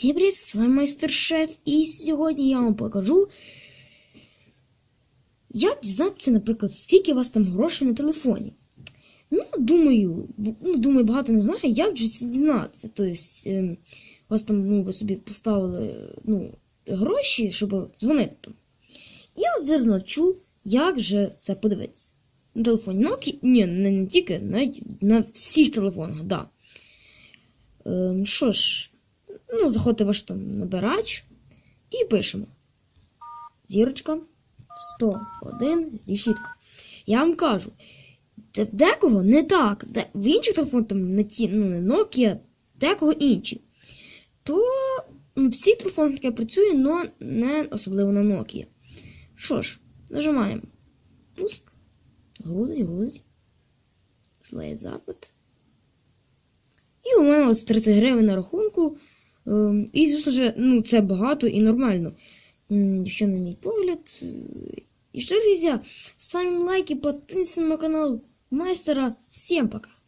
Всім привіт, з вами майстер Шеф, і сьогодні я вам покажу, як дізнатися, наприклад, скільки у вас там грошей на телефоні. Ну, думаю, ну, думаю, багато не знає, як же це дізнатися. Тобто, ем, у вас там, ну, ви собі поставили ну, гроші, щоб дзвонити там. Я вас зараз навчу, як же це подивитися. На телефоні Nokia, ні, не, не тільки, навіть на всіх телефонах, да. Ем, що ж, ну, заходите ваш там набирач і пишемо. Зірочка 101 решітка. Я вам кажу, це декого не так. В інших телефонах там не ті, ну, не Nokia, декого інші. То ну, всі телефони таке працює, але не особливо на Nokia. Що ж, нажимаємо пуск, грузить, грузить, слає запит. І у мене ось 30 гривень на рахунку. Ем, І, звісно ж, ну, це багато і нормально. Ще на мій погляд. Е, І що, друзі, ставимо лайки, підписуйтесь на канал майстера. Всім пока!